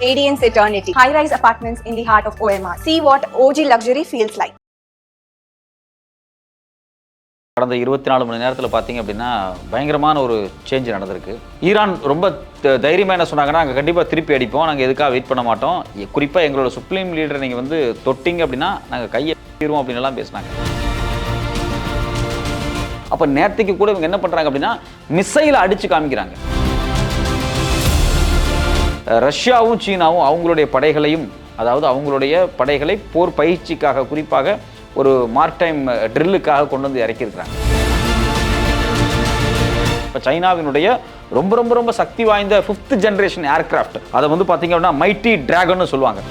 Radiance Eternity, high rise apartments in the heart of OMR. See what OG luxury feels like. கடந்த இருபத்தி நாலு மணி நேரத்தில் பார்த்தீங்க அப்படின்னா பயங்கரமான ஒரு சேஞ்ச் நடந்திருக்கு. ஈரான் ரொம்ப த- என்ன சொன்னாங்கன்னா நாங்கள் கண்டிப்பாக திருப்பி அடிப்போம். நாங்கள் எதுக்காக வெயிட் பண்ண மாட்டோம்? குறிப்பாக எங்களோட சுப்ரீம் லீடரை நீங்கள் வந்து தொட்டிங்க அப்படின்னா நாங்கள் கையை தீருவோம் அப்படின்லாம் பேசினாங்க. அப்போ நேரத்துக்கு கூட இவங்க என்ன பண்ணுறாங்க அப்படின்னா மிசைலை அடித்து காமிக்கிறாங்க. ரஷ்யாவும் சீனாவும் அவங்களுடைய படைகளையும் அதாவது அவங்களுடைய படைகளை போர் பயிற்சிக்காக குறிப்பாக ஒரு மார்டைம் ட்ரில்லுக்காக கொண்டு வந்து இறக்கியிருக்கிறாங்க. இப்போ சைனாவினுடைய ரொம்ப ரொம்ப ரொம்ப சக்தி வாய்ந்த ஃபிஃப்த் ஜென்ரேஷன் ஏர்கிராஃப்ட் அதை வந்து பார்த்தீங்க அப்படின்னா மைட்டி டிராகன்னு சொல்லுவாங்க.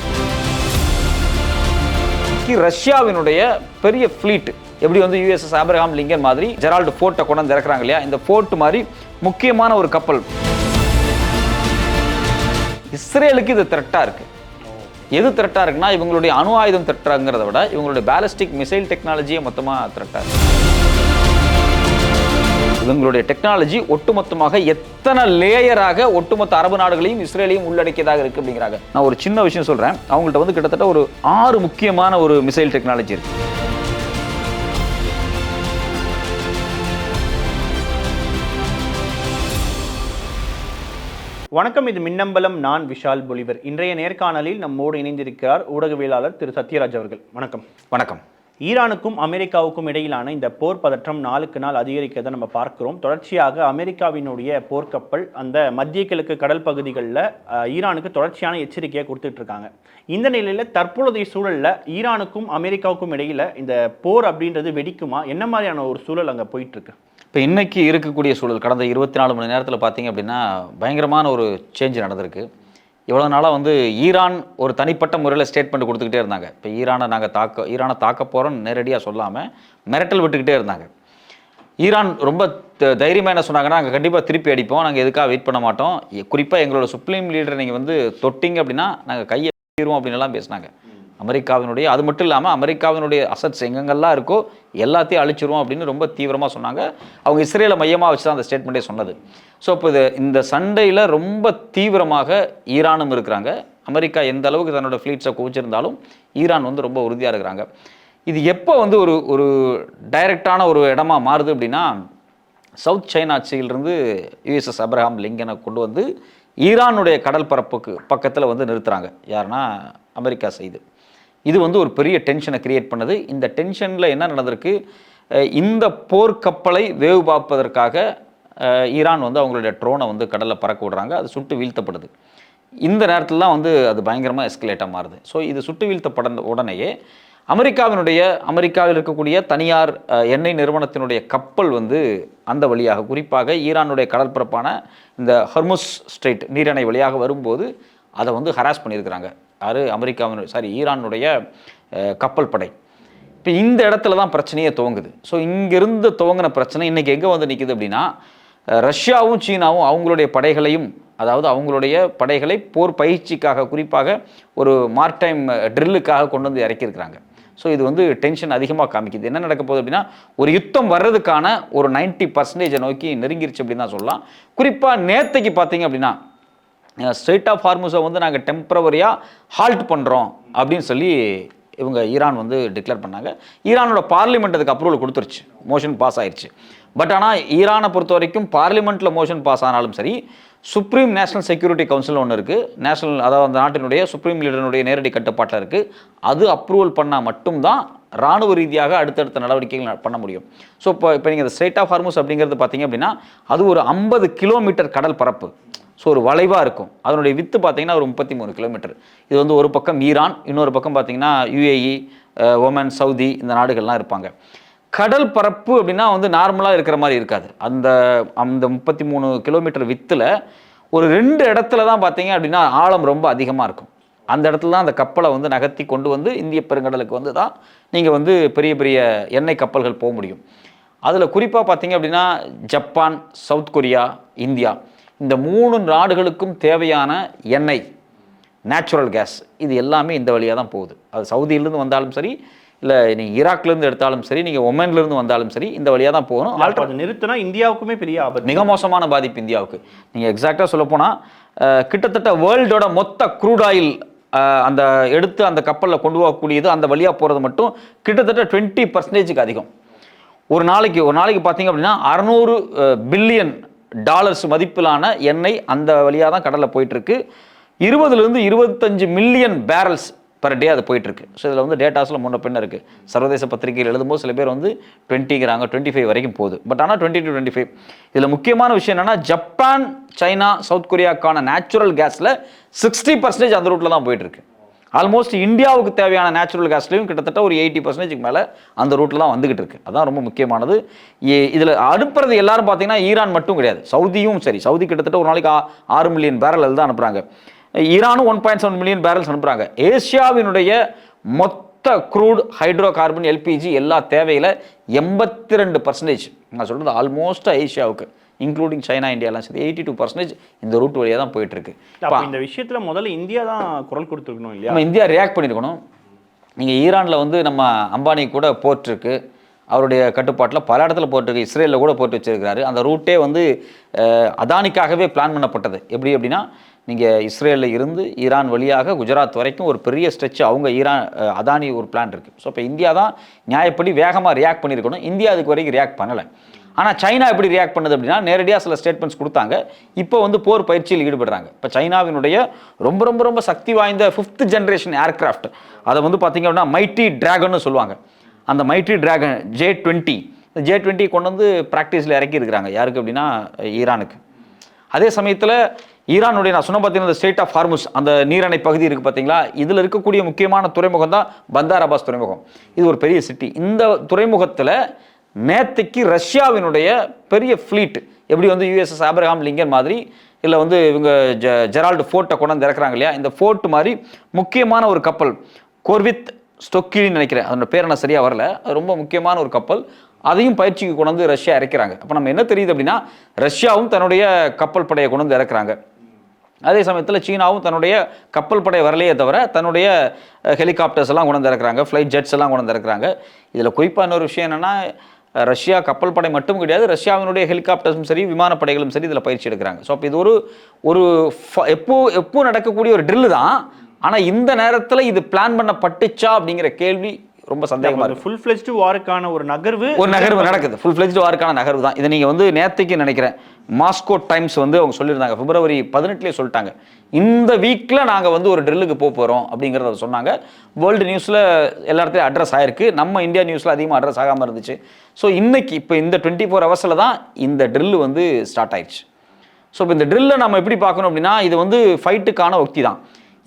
இன்னைக்கு ரஷ்யாவினுடைய பெரிய ஃப்ளீட் எப்படி வந்து யூஎஸ்எஸ் ஆப்ரஹாம் லிங்கன் மாதிரி ஜெரால்டு ஃபோர்ட்டை கொண்டு வந்து இறக்குறாங்க இல்லையா? இந்த ஃபோர்ட் மாதிரி முக்கியமான ஒரு கப்பல். இஸ்ரேலுக்கு இது த்ரெட்டாக இருக்குது எது த்ரெட்டாக இருக்குன்னா இவங்களுடைய அணு ஆயுதம் த்ரெட்டாங்கிறத விட இவங்களுடைய பேலஸ்டிக் மிசைல் டெக்னாலஜியே மொத்தமாக த்ரெட்டாக இருக்குது இவங்களுடைய டெக்னாலஜி ஒட்டுமொத்தமாக எத்தனை லேயராக ஒட்டுமொத்த அரபு நாடுகளையும் இஸ்ரேலையும் உள்ளடக்கியதாக இருக்குது அப்படிங்கிறாங்க. நான் ஒரு சின்ன விஷயம் சொல்கிறேன் அவங்கள்ட்ட வந்து கிட்டத்தட்ட ஒரு ஆறு முக்கியமான ஒரு மிசைல் டெக்னாலஜி இருக்குது வணக்கம் இது மின்னம்பலம். நான் விஷால் பொலிவர். இன்றைய நேர்காணலில் நம்மோடு இணைந்திருக்கிறார் ஊடகவியலாளர் திரு சத்யராஜ் அவர்கள். வணக்கம். வணக்கம். ஈரானுக்கும் அமெரிக்காவுக்கும் இடையிலான இந்த போர் பதற்றம் நாளுக்கு நாள் அதிகரிக்கிறதை நம்ம பார்க்கிறோம். தொடர்ச்சியாக அமெரிக்காவினுடைய போர்க்கப்பல் அந்த மத்திய கிழக்கு கடல் பகுதிகளில் ஈரானுக்கு தொடர்ச்சியான எச்சரிக்கையை கொடுத்துட்டு இருக்காங்க. இந்த நிலையில் தற்பொழுதைய சூழல்ல ஈரானுக்கும் அமெரிக்காவுக்கும் இடையில இந்த போர் அப்படின்றது வெடிக்குமா? என்ன மாதிரியான ஒரு சூழல் அங்கே போயிட்டு இருக்கு? இப்போ இன்றைக்கி இருக்கக்கூடிய சூழல் கடந்த இருபத்தி நாலு மணி நேரத்தில் பார்த்தீங்க அப்படின்னா பயங்கரமான ஒரு சேஞ்ச் நடந்திருக்கு. இவ்வளோ நாளாக வந்து ஈரான் ஒரு தனிப்பட்ட முறையில் ஸ்டேட்மெண்ட் கொடுத்துக்கிட்டே இருந்தாங்க. இப்போ ஈரானை நாங்கள் தாக்க ஈரானை தாக்க போகிறோம்னு நேரடியாக சொல்லாமல் மிரட்டல் விட்டுக்கிட்டே இருந்தாங்க. ஈரான் ரொம்ப த- என்ன சொன்னாங்கன்னா நாங்கள் கண்டிப்பாக திருப்பி அடிப்போம். நாங்கள் எதுக்காக வெயிட் பண்ண மாட்டோம். குறிப்பாக எங்களோட சுப்ரீம் லீடரை நீங்கள் வந்து தொட்டிங்க அப்படின்னா நாங்கள் கையை தீருவோம் அப்படின்னு எல்லாம் பேசினாங்க. அமெரிக்காவினுடைய அது மட்டும் இல்லாமல் அமெரிக்காவினுடைய அசட்ஸ் எங்கெங்கெல்லாம் இருக்கோ எல்லாத்தையும் அழிச்சிருவோம் அப்படின்னு ரொம்ப தீவிரமாக சொன்னாங்க. அவங்க இஸ்ரேலை மையமாக வச்சு தான் அந்த ஸ்டேட்மெண்ட்டே சொன்னது. ஸோ இப்போ இது இந்த சண்டையில் ரொம்ப தீவிரமாக ஈரானும் இருக்கிறாங்க. அமெரிக்கா எந்த அளவுக்கு தன்னோட ஃப்ளீட்ஸை குவிச்சிருந்தாலும் ஈரான் வந்து ரொம்ப உறுதியாக இருக்கிறாங்க. இது எப்போ வந்து ஒரு ஒரு டைரக்டான ஒரு இடமா மாறுது அப்படின்னா சவுத் சைனா சீலிருந்து யுஎஸ்எஸ் அப்ரஹாம் லிங்கனை கொண்டு வந்து ஈரானுடைய கடல் பரப்புக்கு பக்கத்தில் வந்து நிறுத்துகிறாங்க யாருன்னா அமெரிக்கா செய்து. இது வந்து ஒரு பெரிய டென்ஷனை கிரியேட் பண்ணுது. இந்த டென்ஷனில் என்ன நடந்திருக்கு? இந்த போர்க்கப்பலை வேவு பார்ப்பதற்காக ஈரான் வந்து அவங்களுடைய ட்ரோனை வந்து கடலில் பறக்க விடுறாங்க. அது சுட்டு வீழ்த்தப்படுது. இந்த நேரத்தில் தான் வந்து அது பயங்கரமாக எஸ்கலேட்டாக மாறுது. ஸோ இது சுட்டு வீழ்த்தப்பட உடனேயே அமெரிக்காவினுடைய அமெரிக்காவில் இருக்கக்கூடிய தனியார் எண்ணெய் நிறுவனத்தினுடைய கப்பல் வந்து அந்த வழியாக குறிப்பாக ஈரானுடைய கடற்பரப்பான இந்த ஹர்முஸ் ஸ்ட்ரெயிட் நீரிணை வழியாக வரும்போது அதை வந்து ஹராஸ் பண்ணியிருக்கிறாங்க. யார்? அமெரிக்காவின் சாரி ஈரானுடைய கப்பல் படை. இப்போ இந்த இடத்துல தான் பிரச்சனையே துவங்குது. ஸோ இங்கிருந்து துவங்கின பிரச்சனை இன்றைக்கி எங்கே வந்து நிற்குது அப்படின்னா ரஷ்யாவும் சீனாவும் அவங்களுடைய படைகளையும் அதாவது அவங்களுடைய படைகளை போர் பயிற்சிக்காக குறிப்பாக ஒரு மார்டைம் ட்ரில்லுக்காக கொண்டு வந்து இறக்கியிருக்கிறாங்க. ஸோ இது வந்து டென்ஷன் அதிகமாக காமிக்குது. என்ன நடக்க போகுது அப்படின்னா ஒரு யுத்தம் வர்றதுக்கான ஒரு 90% பர்சன்டேஜை நோக்கி நெருங்கிருச்சு அப்படின்னு தான் சொல்லலாம். குறிப்பாக நேத்தைக்கு பார்த்தீங்க அப்படின்னா ஸ்ட்ரெயிட் ஆஃப் ஹார்முஸை வந்து நாங்கள் டெம்பரவரியாக ஹால்ட் பண்ணுறோம் அப்படின்னு சொல்லி இவங்க ஈரான் வந்து டிக்ளேர் பண்ணாங்க. ஈரானோட பார்லிமெண்ட் அதுக்கு அப்ரூவல் கொடுத்துருச்சு. மோஷன் பாஸ் ஆயிடுச்சு பட் ஆனால் ஈரானை பொறுத்த வரைக்கும் பார்லிமெண்ட்டில் மோஷன் பாஸ் ஆனாலும் சரி சுப்ரீம் நேஷனல் செக்யூரிட்டி கவுன்சில் ஒன்று இருக்குது நேஷனல் அதாவது அந்த நாட்டினுடைய சுப்ரீம் லீடருடைய நேரடி கட்டுப்பாட்டில் இருக்குது அது அப்ரூவல் பண்ணால் மட்டும்தான் ராணுவ ரீதியாக அடுத்தடுத்த நடவடிக்கைகள் பண்ண முடியும். ஸோ இப்போ இப்போ நீங்கள் இந்த ஸ்ட்ரெயிட் ஆஃப் ஹார்மோஸ் அப்படிங்கிறது பார்த்தீங்க அப்படின்னா அது ஒரு ஐம்பது கிலோமீட்டர் கடல் பரப்பு. ஸோ ஒரு வளைவாக இருக்கும். அதனுடைய வித்து பார்த்தீங்கன்னா ஒரு முப்பத்தி மூணு கிலோமீட்டர் இது வந்து ஒரு பக்கம் ஈரான் இன்னொரு பக்கம் பார்த்தீங்கன்னா யுஏஇ ஒமன் சவுதி இந்த நாடுகள்லாம் இருப்பாங்க. கடல் பரப்பு அப்படின்னா வந்து நார்மலாக இருக்கிற மாதிரி இருக்காது. அந்த அந்த முப்பத்தி மூணு கிலோமீட்டர் வித்தில் ஒரு ரெண்டு இடத்துல தான் பார்த்தீங்க அப்படின்னா ஆழம் ரொம்ப அதிகமாக இருக்கும். அந்த இடத்துல தான் அந்த கப்பலை வந்து நகர்த்தி கொண்டு வந்து இந்திய பெருங்கடலுக்கு வந்து தான் நீங்கள் வந்து பெரிய பெரிய எண்ணெய் கப்பல்கள் போக முடியும். அதில் குறிப்பாக பார்த்தீங்க அப்படின்னா ஜப்பான் சவுத் கொரியா இந்தியா. இந்த மூணு நாடுகளுக்கும் தேவையான எண்ணெய் நேச்சுரல் கேஸ் இது எல்லாமே இந்த வழியாக தான் போகுது. அது சவுதியிலேருந்து வந்தாலும் சரி இல்லை நீங்கள் ஈராக்லேருந்து எடுத்தாலும் சரி நீங்கள் ஒமன்லேருந்து வந்தாலும் சரி இந்த வழியாக தான் போகணும். அதை நிறுத்தினா இந்தியாவுக்குமே பெரிய ஆபத்து. மிக மோசமான பாதிப்பு இந்தியாவுக்கு. நீங்கள் எக்ஸாக்டாக சொல்ல போனால் கிட்டத்தட்ட வேர்ல்டோட மொத்த க்ரூட் ஆயில் அந்த எடுத்து அந்த கப்பலில் கொண்டு போகக்கூடியது அந்த வழியாக போகிறது மட்டும் கிட்டத்தட்ட டுவெண்ட்டி பர்சன்டேஜுக்கு அதிகம். ஒரு நாளைக்கு ஒரு நாளைக்கு பார்த்தீங்க அப்படின்னா அறநூறு பில்லியன் டாலர்ஸ் மதிப்பிலான எண்ணெய் அந்த வழியாக தான் கடலில் போயிட்டுருக்கு. இருபதுலேருந்து இருபத்தஞ்சு மில்லியன் பேரல்ஸ் பர் டே அது போயிட்டுருக்கு. ஸோ இதில் வந்து டேட்டாஸில் முன்ன பின்ன இருக்குது சர்வதேச பத்திரிகையில் எழுதும்போது சில பேர் வந்து டுவெண்ட்டிங்கிறாங்க டுவெண்ட்டி ஃபைவ் வரைக்கும் போகுது. பட் ஆனால் டுவெண்ட்டி டு டுவெண்ட்டி ஃபைவ் இதில் முக்கியமான விஷயம் என்னென்னா ஜப்பான் சைனா சவுத் கொரியாக்கான நேச்சுரல் கேஸில் சிக்ஸ்டி பர்சன்டேஜ் அந்த ரூட்டில் தான் போயிட்டுருக்கு. ஆல்மோஸ்ட் இந்தியாவுக்கு தேவையான நேச்சுரல் கேஸ்லையும் கிட்டத்தட்ட ஒரு எயிட்டி பர்சன்டேஜ்க்கு மேலே அந்த ரூட்டில் தான் வந்துகிட்டு இருக்கு. அதான் ரொம்ப முக்கியமானது. இதில் அனுப்புறது எல்லாரும் பார்த்தீங்கன்னா ஈரான் மட்டும் கிடையாது. சவுதியும் சரி. சவுதி கிட்டத்தட்ட ஒரு நாளைக்கு ஆ- ஆறு மில்லியன் பேரல் தான் அனுப்புகிறாங்க ஈரானும் one point seven million barrels அனுப்புகிறாங்க ஏசியாவினுடைய மொத்த க்ரூட் ஹைட்ரோ கார்பன் எல்பிஜி எல்லா தேவையில் எண்பத்தி ரெண்டு பர்சன்டேஜ் நான் சொல்கிறது ஆல்மோஸ்ட் ஏஷியாவுக்கு இன்க்ளூடிங் சைனா இந்தியாலாம் சரி எயிட்டி டூ பர்சன்டேஜ் இந்த ரூட் வழியாக தான் போயிட்டு இருக்கு அப்ப இந்த விஷயத்துல முதல்ல இந்தியா தான் குரல் கொடுத்துருக்கணும் இல்லையா? நம்ம இந்தியா ரியாக்ட் பண்ணியிருக்கணும். நீங்கள் ஈரானில் வந்து நம்ம அம்பானி கூட போர்ட் இருக்கு அவருடைய கட்டுப்பாட்டில் பல இடத்துல போர்ட் இருக்கு இஸ்ரேலில் கூட போட்டு வச்சிருக்கிறாரு. அந்த ரூட்டே வந்து அதானிக்காகவே பிளான் பண்ணப்பட்டது. எப்படி அப்படின்னா நீங்கள் இஸ்ரேலில் இருந்து ஈரான் வழியாக குஜராத் வரைக்கும் ஒரு பெரிய ஸ்ட்ரெச் அவங்க ஈரான் அதானி ஒரு பிளான் இருக்குது ஸோ இப்போ இந்தியா தான் நியாயப்படி வேகமாக ரியாக்ட் பண்ணியிருக்கணும். இந்தியா அதுக்கு வரைக்கும் ரியாக்ட் பண்ணலை. ஆனால் சைனா எப்படி ரியாக்ட் பண்ணுது அப்படின்னா நேரடியாக சில ஸ்டேட்மெண்ட்ஸ் கொடுத்தாங்க. இப்போ வந்து போர் பயிற்சியில் ஈடுபடுறாங்க. இப்போ சைனாவினுடைய ரொம்ப ரொம்ப ரொம்ப சக்தி வாய்ந்த ஃபிஃப்த் ஜென்ரேஷன் ஏர்கிராஃப்ட் அதை வந்து பார்த்திங்க அப்படின்னா மைட்டி டிராகன்னு சொல்லுவாங்க. அந்த mighty dragon J twenty J twenty கொண்டு வந்து ப்ராக்டிஸில் இறக்கி இருக்கிறாங்க. யாருக்கு அப்படின்னா ஈரானுக்கு. அதே சமயத்தில் ஈரானுடைய நான் சொன்ன பார்த்தீங்கன்னா ஸ்டேட் ஆஃப் ஹார்முஸ் அந்த நீரணை பகுதி இருக்குது பார்த்தீங்களா? இதில் இருக்கக்கூடிய முக்கியமான துறைமுகம் தான் பந்தார் அபாஸ் துறைமுகம். இது ஒரு பெரிய சிட்டி இந்த துறைமுகத்தில் நேத்தைக்கு ரஷ்யாவினுடைய பெரிய ஃப்ளீட் எப்படி வந்து யூஎஸ்எஸ் ஆப்ரஹாம் லிங்கன் மாதிரி இல்லை வந்து இவங்க ஜ ஜெரால்டு ஃபோர்ட்டை கொண்டாந்து இறக்குறாங்க இல்லையா? இந்த ஃபோர்ட் மாதிரி முக்கியமான ஒரு கப்பல் கோர்வித் ஸ்டொக்கின்னு நினைக்கிறேன். அதோட பேர் என்ன சரியாக வரல. அது ரொம்ப முக்கியமான ஒரு கப்பல் அதையும் பயிற்சிக்கு கொண்டு வந்து ரஷ்யா இறக்கிறாங்க. அப்போ நம்ம என்ன தெரியுது அப்படின்னா ரஷ்யாவும் தன்னுடைய கப்பல் படையை கொண்டு வந்து இறக்குறாங்க. அதே சமயத்தில் சீனாவும் தன்னுடைய கப்பல் படை வரலையே தவிர தன்னுடைய ஹெலிகாப்டர்ஸ் எல்லாம் கொண்டு வந்து இறக்குறாங்க. ஃப்ளைட் ஜெட்ஸ் எல்லாம் கொண்டு வந்து இறக்குறாங்க. இதில் குறிப்பாக இன்னொரு விஷயம் என்னென்னா ரஷ்யா கப்பல் படை மட்டும் கிடையாது ரஷ்யாவினுடைய ஹெலிகாப்டர்ஸும் சரி விமானப்படைகளும் சரி இதில் பயிற்சி எடுக்கிறாங்க. ஸோ அப்போ இது ஒரு ஒரு ஃப- எப்போ எப்போ நடக்கக்கூடிய ஒரு ட்ரில்லு தான். ஆனால் இந்த நேரத்தில் இது பிளான் பண்ணப்பட்டுச்சா அப்படிங்கிற கேள்வி ரொம்ப சந்தேகமாக இருக்கு. ஃபுல் ஃபிளெஜ்டு வாருக்கான ஒரு நகர்வு ஒரு நகர்வு நடக்குது. ஃபுல் ஃபிளெஜ்டு வாருக்கான நகர்வு தான். இதை நீங்கள் வந்து நேற்றுக்கு நினைக்கிறேன். மாஸ்கோ டைம்ஸ் வந்து அவங்க சொல்லியிருந்தாங்க. பிப்ரவரி பதினெட்டுலேயே சொல்லிட்டாங்க. இந்த வீக்கில் நாங்கள் வந்து ஒரு ட்ரில்லுக்கு போக போகிறோம் அப்படிங்கிறத சொன்னாங்க. வேர்ல்டு நியூஸில் எல்லா இடத்துலையும் அட்ரஸ் ஆயிருக்கு. நம்ம இந்தியா நியூஸில் அதிகமாக அட்ரஸ் ஆகாமல் இருந்துச்சு. ஸோ இன்னைக்கு இப்போ இந்த டுவெண்ட்டி ஃபோர் ஹவர்ஸில் தான் இந்த ட்ரில்லு வந்து ஸ்டார்ட் ஆயிடுச்சு. ஸோ இப்போ இந்த ட்ரில்லை நம்ம எப்படி பார்க்கணும் அப்படின்னா இது வந்து ஃபைட்டுக்கான ஒக்தி தான்.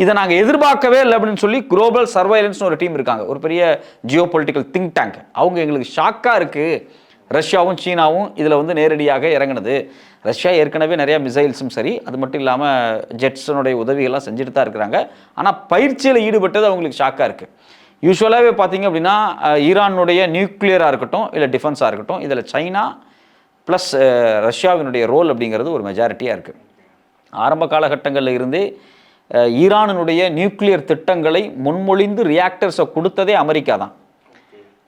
இதை நாங்கள் எதிர்பார்க்கவே இல்லை அப்படின்னு சொல்லி குளோபல் சர்வைலன்ஸ்னு ஒரு டீம் இருக்காங்க. ஒரு பெரிய ஜியோ பொலிட்டிக்கல் திங்க் டேங்க் அவங்க எங்களுக்கு ஷாக்காக இருக்குது ரஷ்யாவும் சீனாவும் இதில் வந்து நேரடியாக இறங்குனது. ரஷ்யா ஏற்கனவே நிறையா மிசைல்ஸும் சரி அது மட்டும் இல்லாமல் ஜெட்ஸனுடைய உதவிகள்லாம் செஞ்சுட்டு தான் இருக்கிறாங்க. ஆனால் பயிற்சியில் ஈடுபட்டது அவங்களுக்கு ஷாக்காக இருக்குது யூஸ்வலாகவே பார்த்தீங்க அப்படின்னா ஈரானுடைய நியூக்ளியராக இருக்கட்டும் இல்லை டிஃபென்ஸாக இருக்கட்டும் இதில் சைனா ப்ளஸ் ரஷ்யாவினுடைய ரோல் அப்படிங்கிறது ஒரு மெஜாரிட்டியாக இருக்குது ஆரம்ப காலகட்டங்களில் இருந்தே ஈரானினுடைய நியூக்ளியர் திட்டங்களை முன்மொழிந்து ரியாக்டர்ஸை கொடுத்ததே அமெரிக்கா தான்.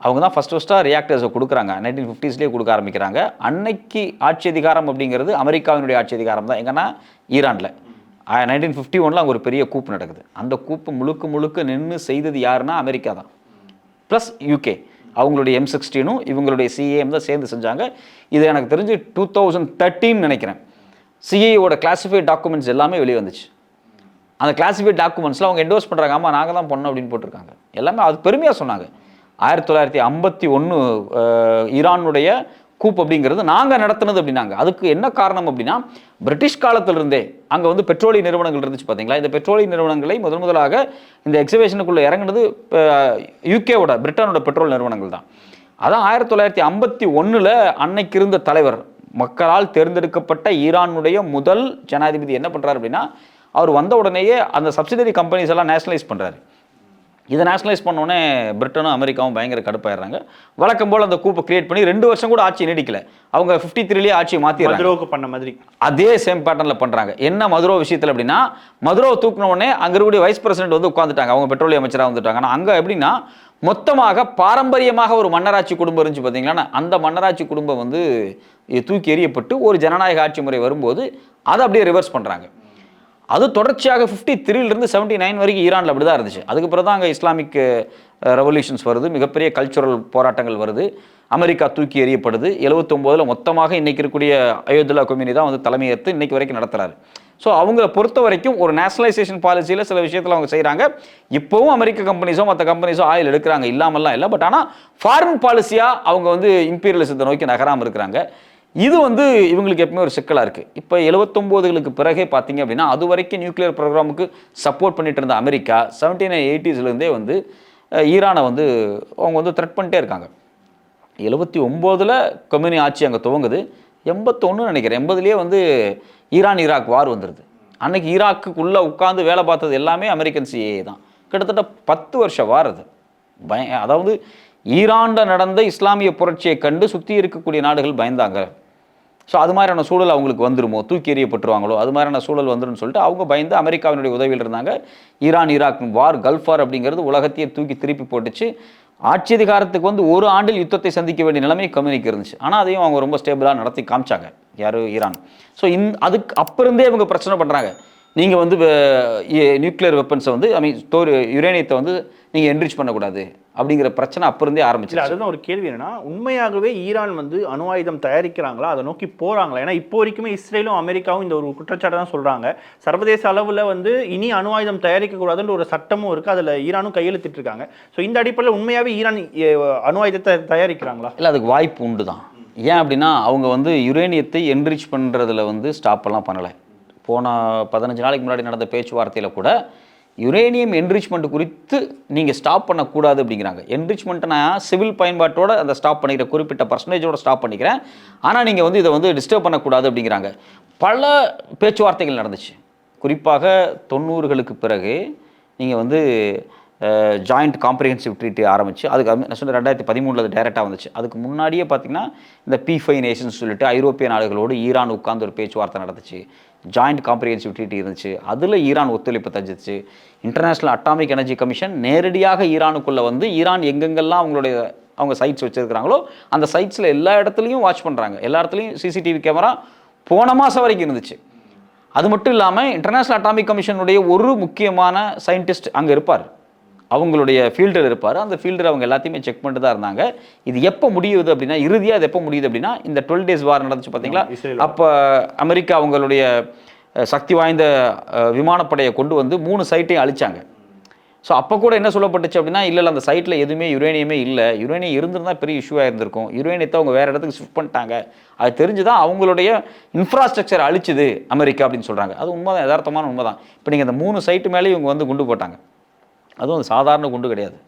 அவங்க தான் ஃபஸ்ட் ஃபஸ்ட்டாக ரியாக்டர்ஸை கொடுக்குறாங்க. நைன்டீன் ஃபிஃப்டிஸ்லேயே கொடுக்க ஆரம்பிக்கிறாங்க. அன்னைக்கு ஆட்சி அதிகாரம் அப்படிங்கிறது அமெரிக்காவினுடைய ஆட்சி அதிகாரம் தான். எங்கன்னா ஈரானில். நைன்டீன் ஃபிஃப்டி ஒனில் அங்கே ஒரு பெரிய கூப்பு நடக்குது. அந்த கூப்பு முழுக்க முழுக்க நின்று செய்தது யாருன்னா அமெரிக்கா தான். ப்ளஸ் யூகே அவங்களுடைய எம் சிக்ஸ்டீனும் இவங்களுடைய சிஏஎம் தான் சேர்ந்து செஞ்சாங்க. இது எனக்கு தெரிஞ்சு டூ தௌசண்ட் தேர்ட்டின்னு நினைக்கிறேன். சிஏயோட கிளாசிஃபைட் டாக்குமெண்ட்ஸ் எல்லாமே வெளியே வந்துச்சு. அந்த கிளாசிஃபைட் டாக்குமெண்ட்ஸில் அவங்க என்டோஸ் பண்ணுறாங்க ஆமாம் நாங்கள் தான் பண்ணோம் அப்படின்னு போட்டிருக்காங்க. எல்லாமே அது பெருமையாக சொன்னாங்க. ஆயிரத்தி தொள்ளாயிரத்தி ஐம்பத்தி ஒன்று ஈரானுடைய கூப் அப்படிங்கிறது நாங்கள் நடத்தினது அப்படின்னாங்க. அதுக்கு என்ன காரணம் அப்படின்னா பிரிட்டிஷ் காலத்திலிருந்தே அங்கே வந்து பெட்ரோலிய நிறுவனங்கள் இருந்துச்சு பார்த்தீங்களா இந்த பெட்ரோலிய நிறுவனங்களை முதன் முதலாக இந்த எக்ஸிபிஷனுக்குள்ளே இறங்குனது யூகேவோட பிரிட்டனோட பெட்ரோல் நிறுவனங்கள் தான். அதான் ஆயிரத்தி தொள்ளாயிரத்தி ஐம்பத்தி ஒன்றில் அன்னைக்கு இருந்த தலைவர் மக்களால் தேர்ந்தெடுக்கப்பட்ட ஈரானுடைய முதல் ஜனாதிபதி என்ன பண்ணுறாரு அப்படின்னா அவர் வந்த உடனேயே அந்த சப்சிடரி கம்பெனிஸ் எல்லாம் நேஷனலைஸ் பண்ணுறாரு இதை நேஷனலைஸ் பண்ணோடனே பிரிட்டனும் அமெரிக்காவும் பயங்கர கடுப்பாயிடுறாங்க. வழக்கம் போல் அந்த கூப்பை கிரியேட் பண்ணி ரெண்டு வருஷம் கூட ஆட்சி நீடிக்கல. அவங்க ஃபிஃப்டி த்ரீலேயே ஆட்சியை மாற்றிடுறாங்க மதுரோவுக்கு பண்ண மாதிரி. அதே சேம் பேட்டர்னில் பண்ணுறாங்க என்ன மதுரோ விஷயத்தில் அப்படின்னா மதுரோ தூக்கின உடனே அங்கே இருக்கக்கூடிய வைஸ் பிரசிடென்ட் வந்து உட்காந்துட்டாங்க அவங்க பெட்ரோலிய அமைச்சராக வந்துட்டாங்க. ஆனால் அங்கே எப்படின்னா மொத்தமாக பாரம்பரியமாக ஒரு மன்னராட்சி குடும்பம் இருந்துச்சு பார்த்தீங்களா அந்த மன்னராட்சி குடும்பம் வந்து தூக்கி எறியப்பட்டு ஒரு ஜனநாயக ஆட்சி முறை வரும்போது அதை அப்படியே ரிவர்ஸ் பண்ணுறாங்க அது தொடர்ச்சியாக ஃபிஃப்டி த்ரீலேருந்து செவன்ட்டி நைன் வரைக்கும் ஈரானில் அப்படி தான் இருந்துச்சு. அதுக்கப்புறம் தான் அங்கே இஸ்லாமிக் ரெவல்யூஷன்ஸ் வருது. மிகப்பெரிய கல்ச்சுரல் போராட்டங்கள் வருது. அமெரிக்கா தூக்கி எறியப்படுது. எழுவத்தொம்போதில் மொத்தமாக இன்றைக்கி இருக்கக்கூடிய அயோத்தியா கொம்யூனி தான் வந்து தலைமையேற்று இன்றைக்கி வரைக்கும் நடத்துகிறாரு ஸோ அவங்கள பொறுத்த வரைக்கும் ஒரு நேஷனலைசேஷன் பாலிசியில் சில விஷயத்தில் அவங்க செய்கிறாங்க இப்போவும் அமெரிக்க கம்பெனிஸோ மற்ற கம்பெனிஸோ ஆயில் எடுக்கிறாங்க. இல்லாமல்லாம் இல்லை. பட் ஆனால் ஃபாரின் பாலிசியாக அவங்க வந்து இம்பீரியலிசத்தை நோக்கி நகராமல் இருக்கிறாங்க. இது வந்து இவங்களுக்கு எப்பவுமே ஒரு சிக்கலாக இருக்குது இப்போ எழுபத்தொம்போதுகளுக்கு பிறகே பார்த்தீங்க அப்படின்னா அது வரைக்கும் நியூக்ளியர் ப்ரோக்ராமுக்கு சப்போர்ட் பண்ணிட்டு இருந்த அமெரிக்கா செவன்டி நைன் எயிட்டிஸ்லேருந்தே வந்து ஈரானை வந்து அவங்க வந்து த்ரெட் பண்ணிட்டே இருக்காங்க. எழுபத்தி ஒம்போதில் கம்யூனி ஆட்சி அங்கே துவங்குது. எண்பத்தொன்னு நினைக்கிறேன் எண்பதுலேயே வந்து ஈரான் ஈராக் வார் வந்துடுது அன்றைக்கி ஈராக்குக்குள்ளே உட்காந்து வேலை பார்த்தது எல்லாமே அமெரிக்கன் சிஏ தான். கிட்டத்தட்ட பத்து வருஷம் வார் அது. பய அதாவது ஈரானில் நடந்த இஸ்லாமிய புரட்சியை கண்டு சுற்றி இருக்கக்கூடிய நாடுகள் பயந்தாங்க. ஸோ அது மாதிரியான சூழல் அவங்களுக்கு வந்துருமோ? தூக்கி எறியப்பட்டுருவாங்களோ? அது மாதிரியான சூழல் வந்துடும் சொல்லிட்டு அவங்க பயந்து அமெரிக்காவினுடைய உதவியில் இருந்தாங்க. Iran Iraq war Gulf war அப்படிங்கிறது உலகத்தையே தூக்கி திருப்பி போட்டுச்சு. ஆட்சி அதிகாரத்துக்கு வந்து ஒரு ஆண்டில் யுத்தத்தை சந்திக்க வேண்டிய நிலைமை கம்யூனிக்கு இருந்துச்சு. ஆனால் அதையும் அவங்க ரொம்ப ஸ்டேபிளாக நடத்தி காமிச்சாங்க. யார்? ஈரான். ஸோ இந் அதுக்கு அப்போ இருந்தே இவங்க பிரச்சனை பண்ணுறாங்க நீங்கள் வந்து நியூக்ளியர் வெப்பன்ஸை வந்து ஐ மீன் ஸ்டோர் யுரேனியத்தை வந்து நீங்கள் என்ரிச் பண்ணக்கூடாது அப்படிங்கிற பிரச்சனை அப்போ இருந்தே ஆரம்பிச்சு அதுதான் ஒரு கேள்வி என்னன்னா உண்மையாகவே ஈரான் வந்து அணு ஆயுதம் தயாரிக்கிறாங்களா? அதை நோக்கி போறாங்களா? ஏன்னா இப்போ வரைக்குமே இஸ்ரேலும் அமெரிக்காவும் இந்த ஒரு குற்றச்சாட்டை தான் சொல்றாங்க. சர்வதேச அளவுல வந்து இனி அணு ஆயுதம் தயாரிக்க கூடாதுன்ற ஒரு சட்டமும் இருக்கு. அதுல ஈரானும் கையெழுத்திட்டு இருக்காங்க ஸோ இந்த அடிப்படையில் உண்மையாவே ஈரான் அணு ஆயுதத்தை தயாரிக்கிறாங்களா? இல்லை அதுக்கு வாய்ப்பு உண்டு தான் ஏன் அப்படின்னா அவங்க வந்து யுரேனியத்தை என்ரிச் பண்ணுறதுல வந்து ஸ்டாப் எல்லாம் பண்ணலை. போன பதினஞ்சு நாளைக்கு முன்னாடி நடந்த பேச்சுவார்த்தையில் கூட யுரேனியம் என்ரிச்மெண்ட் குறித்து நீங்கள் ஸ்டாப் பண்ணக்கூடாது அப்படிங்கிறாங்க. என்ரிச்மெண்ட்டை நான் சிவில் பயன்பாட்டோட அந்த ஸ்டாப் பண்ணிக்கிறேன் குறிப்பிட்ட பர்சன்டேஜோட ஸ்டாப் பண்ணிக்கிறேன். ஆனால் நீங்கள் வந்து இதை வந்து டிஸ்டர்ப் பண்ணக்கூடாது அப்படிங்கிறாங்க. பல பேச்சுவார்த்தைகள் நடந்துச்சு. குறிப்பாக தொண்ணூறுகளுக்கு பிறகு நீங்கள் வந்து ஜாயிண்ட் காம்ப்ரிஹென்சிவ் ட்ரீட்டி ஆரம்பிச்சு அதுக்கு நான் சொன்ன ரெண்டாயிரத்தி பதிமூணில் அது டைரெக்டாக வந்துச்சு. அதுக்கு முன்னாடியே பார்த்தீங்கன்னா இந்த பி ஃபைவ் நேஷன்ஸ் சொல்லிட்டு ஐரோப்பிய நாடுகளோடு ஈரான் உட்கார்ந்து ஒரு பேச்சுவார்த்தை நடந்துச்சு. ஜாயிண்ட் காம்ப்ரிஹென்சிவ் ட்ரீட்டி இருந்துச்சு. அதில் ஈரான் ஒத்துழைப்பு தஞ்சிச்சு இன்டர்நேஷ்னல் அட்டாமிக் எனர்ஜி கமிஷன் நேரடியாக ஈரானுக்குள்ளே வந்து ஈரான் எங்கெங்கெல்லாம் அவங்களுடைய அவங்க சைட்ஸ் வச்சுருக்கிறாங்களோ அந்த சைட்ஸில் எல்லா இடத்துலையும் வாட்ச் பண்ணுறாங்க எல்லா இடத்துலையும் சிசிடிவி கேமரா போன மாதம் வரைக்கும் இருந்துச்சு. அது மட்டும் இல்லாமல் இன்டர்நேஷ்னல் அட்டாமிக் கமிஷனுடைய ஒரு முக்கியமான சயின்டிஸ்ட் அங்கே இருப்பார். அவங்களுடைய ஃபீல்டில் இருப்பார். அந்த ஃபீல்டில் அவங்க எல்லாத்தையுமே செக் பண்ணிட்டு தான் இருந்தாங்க. இது எப்போ முடியுது அப்படின்னா இறுதியாக அது எப்போ முடியுது அப்படின்னா இந்த டுவெல் டேஸ் வார் நடந்துச்சு பார்த்தீங்களா அப்போ அமெரிக்கா அவங்களுடைய சக்தி வாய்ந்த விமானப்படையை கொண்டு வந்து மூணு சைட்டையும் அழிச்சாங்க. ஸோ அப்போ கூட என்ன சொல்லப்பட்டுச்சு அப்படின்னா இல்லை அந்த சைட்டில் எதுவுமே யுரேனியமே இல்லை. யுரேனியம் இருந்திருந்தா பெரிய இஷ்யூவாக இருந்திருக்கும். யுரேனியத்தை அவங்க வேறு இடத்துக்கு ஷிஃப்ட் பண்ணிட்டாங்க. அது தெரிஞ்சு தான் அவங்களுடைய இன்ஃப்ராஸ்ட்ரக்சர் அழிச்சுது அமெரிக்கா அப்படின்னு சொல்கிறாங்க அது உண்மை தான் யதார்த்தமான உண்மை தான் இப்போ நீங்கள் அந்த மூணு சைட்டு மேலே இவங்க வந்து குண்டு போட்டாங்க. அதுவும் அது சாதாரண குண்டு கிடையாது.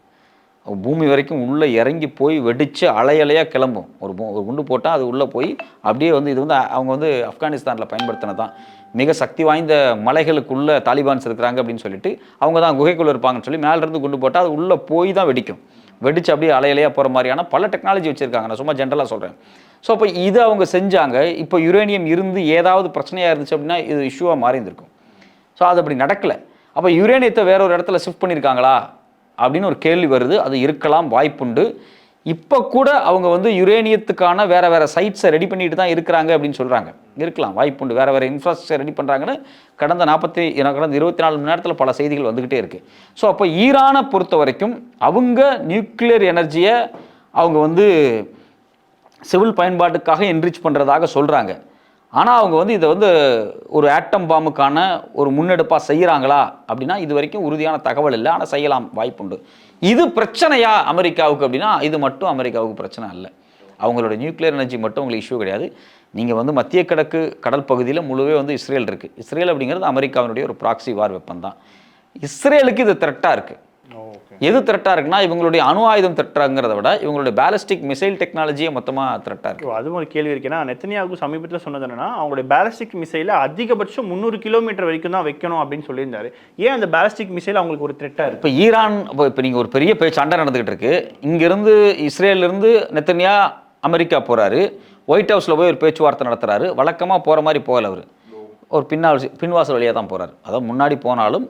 பூமி வரைக்கும் உள்ளே இறங்கி போய் வெடித்து அலையலையாக கிளம்பும். ஒரு ஒரு குண்டு போட்டால் அது உள்ளே போய் அப்படியே வந்து இது வந்து அவங்க வந்து ஆப்கானிஸ்தானில் பயன்படுத்தினது தான் மிக சக்தி வாய்ந்த மலைகளுக்குள்ளே தாலிபான்ஸ் இருக்கிறாங்க அப்படின்னு சொல்லிட்டு அவங்க தான் குகைக்குள்ளே இருப்பாங்கன்னு சொல்லி மேலேருந்து குண்டு போட்டால் அது உள்ளே போய் தான் வெடிக்கும். வெடிச்சு அப்படியே அலையலையாக போகிற மாதிரியான பல டெக்னாலஜி வச்சுருக்காங்க. நான் சும்மா ஜென்ரலாக சொல்கிறேன் ஸோ அப்போ இதை அவங்க செஞ்சாங்க. இப்போ யுரேனியம் இருந்து ஏதாவது பிரச்சனையாக இருந்துச்சு அப்படின்னா இது இஷ்யூவாக மாறி இருந்திருக்கும் ஸோ அது அப்படி நடக்கலை. அப்போ யுரேனியத்தை வேற ஒரு இடத்துல ஷிஃப்ட் பண்ணியிருக்காங்களா அப்படின்னு ஒரு கேள்வி வருது. அது இருக்கலாம் வாய்ப்புண்டு. இப்போ கூட அவங்க வந்து யுரேனியத்துக்கான வேறு வேறு சைட்ஸை ரெடி பண்ணிட்டு தான் இருக்கிறாங்க அப்படின்னு சொல்கிறாங்க இருக்கலாம் வாய்ப்புண்டு. வேறு வேறு இன்ஃப்ராஸ்ட்ரக்சர் ரெடி பண்ணுறாங்கன்னு கடந்த நாற்பத்தி கடந்த இருபத்தி நாலு மணி நேரத்தில் பல செய்திகள் வந்துக்கிட்டே இருக்குது ஸோ அப்போ ஈரானை பொறுத்த வரைக்கும் அவங்க நியூக்ளியர் எனர்ஜியை அவங்க வந்து சிவில் பயன்பாட்டுக்காக என்ரிச் பண்ணுறதாக சொல்கிறாங்க ஆனால் அவங்க வந்து இதை வந்து ஒரு ஆட்டம் பாம்புக்கான ஒரு முன்னெடுப்பாக செய்கிறாங்களா அப்படின்னா இது வரைக்கும் உறுதியான தகவல் இல்லை. ஆனால் செய்யலாம் வாய்ப்புண்டு. இது பிரச்சனையா அமெரிக்காவுக்கு அப்படின்னா இது மட்டும் அமெரிக்காவுக்கு பிரச்சனை இல்லை அவங்களோட நியூக்ளியர் எனர்ஜி மட்டும் உங்களுக்கு இஷ்யூ கிடையாது. நீங்கள் வந்து மத்திய கிழக்கு கடல் பகுதியில் முழுவே வந்து இஸ்ரேல் இருக்குது இஸ்ரேல் அப்படிங்கிறது அமெரிக்காவினுடைய ஒரு ப்ராக்சி வார் வெப்பம் தான். இஸ்ரேலுக்கு இது த்ரெட்டாக இருக்குது எது த்ரெட்டாக இருக்குன்னா இவங்களுடைய அணு ஆயுதம் த்ரெட்டாங்கிறத விட இவங்களுடைய பேலிஸ்டிக் மிசைல் டெக்னாலஜியே மொத்தமாக த்ரெட்டாக இருக்கு. அதுவும் ஒரு கேள்வி இருக்கு. ஏன்னா நெத்தனியாவுக்கு சமீபத்தில் சொன்னது என்னன்னா அவங்களுடைய பேலஸ்டிக் மிசைல அதிகபட்சம் முந்நூறு கிலோமீட்டர் வரைக்கும் தான் வைக்கணும் அப்படின்னு சொல்லியிருந்தாரு. ஏன் அந்த பேலஸ்டிக் மிசைல் அவங்களுக்கு ஒரு த்ரெட்டா இருக்கு? இப்போ ஈரான் இப்போ இப்போ நீங்கள் ஒரு பெரிய பேச்சு சண்டை நடந்துகிட்டு இருக்கு. இங்கேருந்து இஸ்ரேல்லேருந்து நெத்தனியா அமெரிக்கா போகிறாரு ஒயிட் ஹவுஸில் போய் ஒரு பேச்சுவார்த்தை நடத்துறாரு. வழக்கமாக போகிற மாதிரி போகல அவர். ஒரு பின்னால் பின்வாசல் வழியாக தான் போகிறார் அதாவது முன்னாடி போனாலும்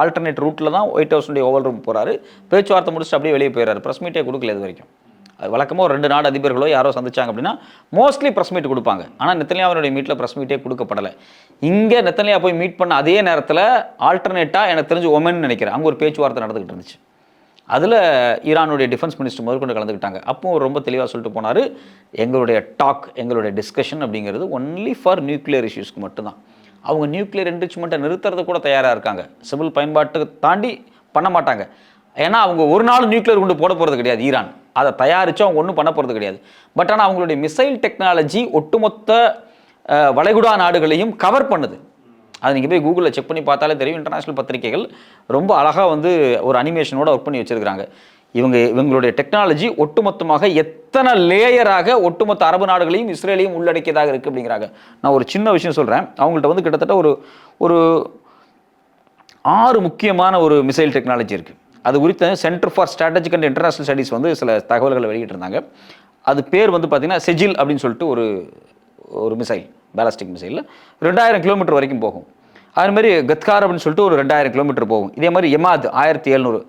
ஆல்டர்னேட் ரூட்டில் தான் ஒயிட் ஹவுஸுடைய ஓவல் ரூம் போகிறாரு பேச்சுவார்த்தை முடிச்சுட்டு அப்படியே வெளியே போயிடுறாரு. ப்ரெஸ் மீட்டே கொடுக்கல இது வரைக்கும். அது வழக்கமாக ஒரு ரெண்டு நாடு அதிபர்களோ யாரோ சந்திச்சாங்க அப்படின்னா மோஸ்ட்லி ப்ரெஸ் மீட் கொடுப்பாங்க. ஆனால் நெத்தனியாவினுடைய மீட்டில் ப்ரெஸ் மீட்டே கொடுக்கப்படலை. இங்கே நெத்தனியா போய் மீட் பண்ண அதே நேரத்தில் ஆல்டர்னேட்டாக எனக்கு தெரிஞ்சு ஒமென் நினைக்கிறேன். அங்கே ஒரு பேச்சுவார்த்தை நடந்துகிட்டு இருந்துச்சு. அதில் ஈரானுடைய டிஃபென்ஸ் மினிஸ்டர் முதற்கொண்டு கலந்துக்கிட்டாங்க அப்போ ரொம்ப தெளிவாக சொல்லிட்டு போனார் எங்களுடைய டாக் எங்களுடைய டிஸ்கஷன் அப்படிங்கிறது ஒன்லி ஃபார் நியூக்ளியர் இஷ்யூஸ்க்கு மட்டும்தான். அவங்க நியூக்ளியர் என்ரிச்மெண்ட்டை நிறுத்துறது கூட தயாராக இருக்காங்க. சிவில் பயன்பாட்டுக்கு தாண்டி பண்ண மாட்டாங்க. ஏன்னா அவங்க ஒரு நாள் நியூக்ளியர் குண்டு போட போகிறது கிடையாது ஈரான். அதை தயாரித்து அவங்க ஒன்றும் பண்ண போகிறது கிடையாது. பட் ஆனால் அவங்களுடைய மிசைல் டெக்னாலஜி ஒட்டுமொத்த வளைகுடா நாடுகளையும் கவர் பண்ணுது. அது நீங்கள் போய் கூகுளில் செக் பண்ணி பார்த்தாலே தெரியும். இன்டர்நேஷனல் பத்திரிகைகள் ரொம்ப அழகாக வந்து ஒரு அனிமேஷனோட ஒர்க் பண்ணி வச்சுருக்கிறாங்க. இவங்க இவங்களுடைய டெக்னாலஜி ஒட்டுமொத்தமாக எத்தனை லேயராக ஒட்டுமொத்த அரபு நாடுகளையும் இஸ்ரேலையும் உள்ளடக்கியதாக இருக்குது அப்படிங்கிறாங்க. நான் ஒரு சின்ன விஷயம் சொல்கிறேன் அவங்கள்ட்ட வந்து கிட்டத்தட்ட ஒரு ஒரு ஆறு முக்கியமான ஒரு மிசைல் டெக்னாலஜி இருக்குது அது குறித்த Center for Strategic and International Studies வந்து சில தகவல்களை வெளியிட்டிருந்தாங்க அது பேர் வந்து பார்த்திங்கன்னா செஜில் அப்படின்னு சொல்லிட்டு ஒரு ஒரு மிசைல் பேலாஸ்டிக் மிசைலில் ரெண்டாயிரம் கிலோமீட்டர் வரைக்கும் போகும். அதுமாதிரி கத்கார் அப்படின்னு சொல்லிட்டு ஒரு ரெண்டாயிரம் கிலோமீட்டர் போகும். இதே மாதிரி எமாத் ஆயிரத்தி எழுநூறு.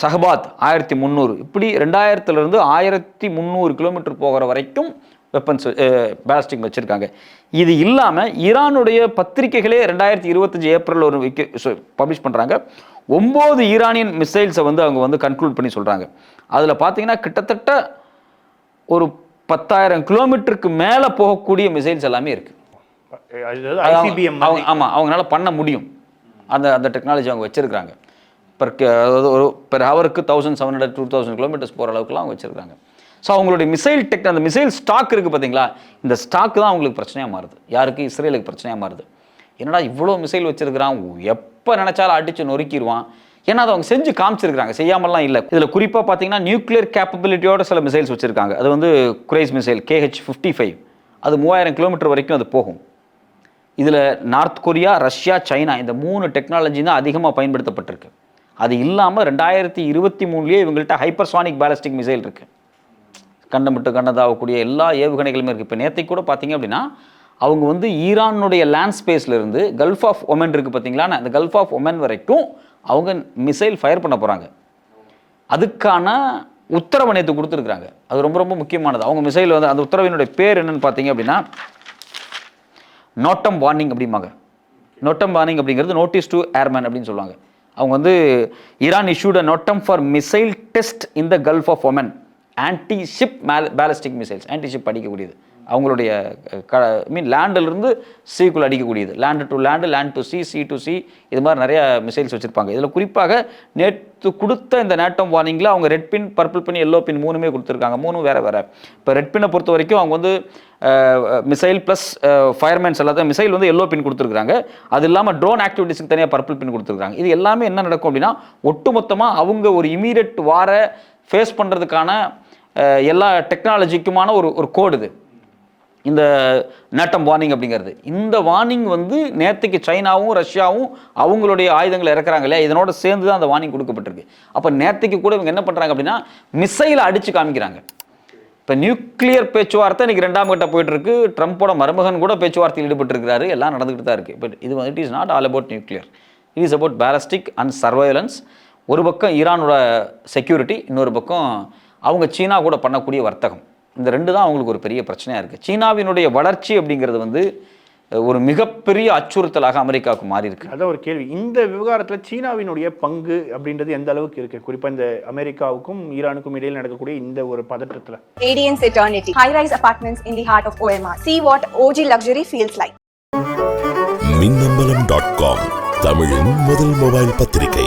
சஹபாத் ஆயிரத்தி முந்நூறு. இப்படி ரெண்டாயிரத்துலேருந்து ஆயிரத்தி முந்நூறு கிலோமீட்டர் போகிற வரைக்கும் வெப்பன்ஸ் பேலாஸ்டிக் வச்சுருக்காங்க. இது இல்லாமல் ஈரானுடைய பத்திரிகைகளே ரெண்டாயிரத்தி இருபத்தஞ்சி ஏப்ரல் ஒரு பப்ளிஷ் பண்ணுறாங்க ஒம்பது ஈரானியன் மிசைல்ஸை வந்து அவங்க வந்து கன்க்ளூட் பண்ணி சொல்கிறாங்க அதில் பார்த்தீங்கன்னா கிட்டத்தட்ட ஒரு பத்தாயிரம் கிலோமீட்டருக்கு மேலே போகக்கூடிய மிசைல்ஸ் எல்லாமே இருக்குது ஆமாம் அவங்களால பண்ண முடியும். அந்த அந்த டெக்னாலஜி அவங்க வச்சுருக்காங்க பெர் அதாவது ஒரு பெர் ஹவருக்கு thousand seven hundred two thousand kilometres போகிற அளவுக்குலாம் அவங்க வச்சுருக்காங்க ஸோ அவங்களுடைய மிசைல் டெக் அந்த மிசைல் ஸ்டாக் இருக்குது பார்த்தீங்களா? இந்த ஸ்டாக் தான் அவங்களுக்கு பிரச்சனையாக மாறுது. யாருக்கு? இஸ்ரேலுக்கு பிரச்சனையாக மாறுது. என்னடா இவ்வளோ மிசைல் வச்சுருக்கிறான்? எப்போ நினச்சாலும் அடித்து நொறுக்கிடுவான் ஏன்னா அதை அவங்க செஞ்சு காமிச்சிருக்காங்க செய்யாமலாம் இல்லை. இதில் குறிப்பாக பார்த்தீங்கன்னா நியூக்ளியர் கேப்பபிலிட்டியோட சில மிசைல்ஸ் வச்சுருக்காங்க. அது வந்து Gurez missile KH fifty five அது மூவாயிரம் கிலோமீட்டர் வரைக்கும் அது போகும். இதில் நார்த் கொரியா ரஷ்யா சைனா இந்த மூணு டெக்னாலஜி தான் அதிகமாக பயன்படுத்தப்பட்டிருக்கு. அது இல்லாமல் ரெண்டாயிரத்தி இருபத்தி மூணுலேயே இவங்கள்ட்ட ஹைப்பர்சானிக் பேலஸ்டிக் மிசைல் இருக்குது கண்டம் விட்டு கண்டதாகக்கூடிய எல்லா ஏவுகணைகளுமே இருக்குது இப்போ நேற்றை கூட பார்த்தீங்க அப்படின்னா அவங்க வந்து ஈரானுடைய லேண்ட் ஸ்பேஸ்லேருந்து கல்ஃப் ஆஃப் ஒமன் இருக்குது பார்த்தீங்களா அந்த கல்ஃப் ஆஃப் ஒமன் வரைக்கும் அவங்க மிசைல் ஃபயர் பண்ண போகிறாங்க அதுக்கான உத்தரவை நேற்று கொடுத்துருக்குறாங்க. அது ரொம்ப ரொம்ப முக்கியமானது. அவங்க மிசைல் வந்து அந்த உத்தரவினுடைய பேர் என்னன்னு பார்த்தீங்க அப்படின்னா நோட்டம் வார்னிங் அப்படிம்பாங்க. நோட்டம் வார்னிங் அப்படிங்கிறது நோட்டீஸ் டு ஏர்மேன் அப்படின்னு சொல்லுவாங்க. அவங்க வந்து Iran issued a NOTAM for missile test in the Gulf of Oman anti ship ballistic missiles anti ship அடிக்கக்கூடியது அவங்களுடைய க மீன் லேண்டிலிருந்து சீக்குள் அடிக்கக்கூடியது. Land to land land to sea sea to sea இது மாதிரி நிறைய மிசைல்ஸ் வச்சுருப்பாங்க. இதில் குறிப்பாக நேற்று கொடுத்த இந்த நேட்டம் வார்னிங்கில் அவங்க red pin purple pin yellow pin மூணுமே கொடுத்துருக்காங்க. மூணும் வேறு வேறு. இப்போ ரெட் பின்னை பொறுத்த வரைக்கும் அவங்க வந்து மிசைல் ப்ளஸ் ஃபயர்மேன்ஸ் எல்லாத்தையும் மிசைல் வந்து எல்லோ பின் கொடுத்துருக்காங்க அது இல்லாமல் ட்ரோன் ஆக்டிவிட்டிஸ்க்கு தனியாக பர்பிள் பின் கொடுத்துருக்காங்க இது எல்லாமே என்ன நடக்கும் அப்படின்னா ஒட்டுமொத்தமாக அவங்க ஒரு இமீடியட் வார ஃபேஸ் பண்ணுறதுக்கான எல்லா டெக்னாலஜிக்குமான ஒரு ஒரு கோடு இது. இந்த நேட்டம் வார்னிங் அப்படிங்கிறது. இந்த வார்னிங் வந்து நேற்றுக்கு சைனாவும் ரஷ்யாவும் அவங்களுடைய ஆயுதங்களை இறக்குறாங்க இல்லையா? இதனோட சேர்ந்து தான் அந்த வார்னிங் கொடுக்கப்பட்டிருக்கு. அப்போ நேற்றுக்கு கூட இவங்க என்ன பண்ணுறாங்க அப்படின்னா மிசைலை அடித்து காமிக்கிறாங்க. இப்போ நியூக்ளியர் பேச்சுவார்த்தை இன்றைக்கி ரெண்டாம் கட்ட போயிட்டுருக்கு. ட்ரம்ப்போட மருமகன் கூட பேச்சுவார்த்தையில் ஈடுபட்டிருக்கிறாரு. எல்லாம் நடந்துகிட்டு தான் இருக்குது பட் இது it is not all about nuclear it is about ballistic and surveillance ஒரு பக்கம் ஈரானோட செக்யூரிட்டி இன்னொரு பக்கம் அவங்க சீனா கூட பண்ணக்கூடிய வர்த்தகம். இந்த ரெண்டு தான் அவங்களுக்கு ஒரு பெரிய பிரச்சனையாக இருக்குது சீனாவினுடைய வளர்ச்சி அப்படிங்கிறது வந்து ஒரு மிகப்பெரிய அச்சுறுத்தலாக அமெரிக்காவுக்கு மாறி இருக்கு அதான் ஒரு கேள்வி இந்த விவகாரத்தில் சீனாவினுடைய பங்கு அப்படின்றது எந்த அளவுக்கு இருக்கு குறிப்பாக இந்த அமெரிக்காவுக்கும் ஈரானுக்கும் இடையில் நடக்கக்கூடிய இந்த ஒரு பதற்றத்தில் Radiance Eternity. High-rise apartments in the heart of OMR. See what OG luxury feels like. Minnambalam dot com தமிழின் முதல் மொபைல் பத்திரிகை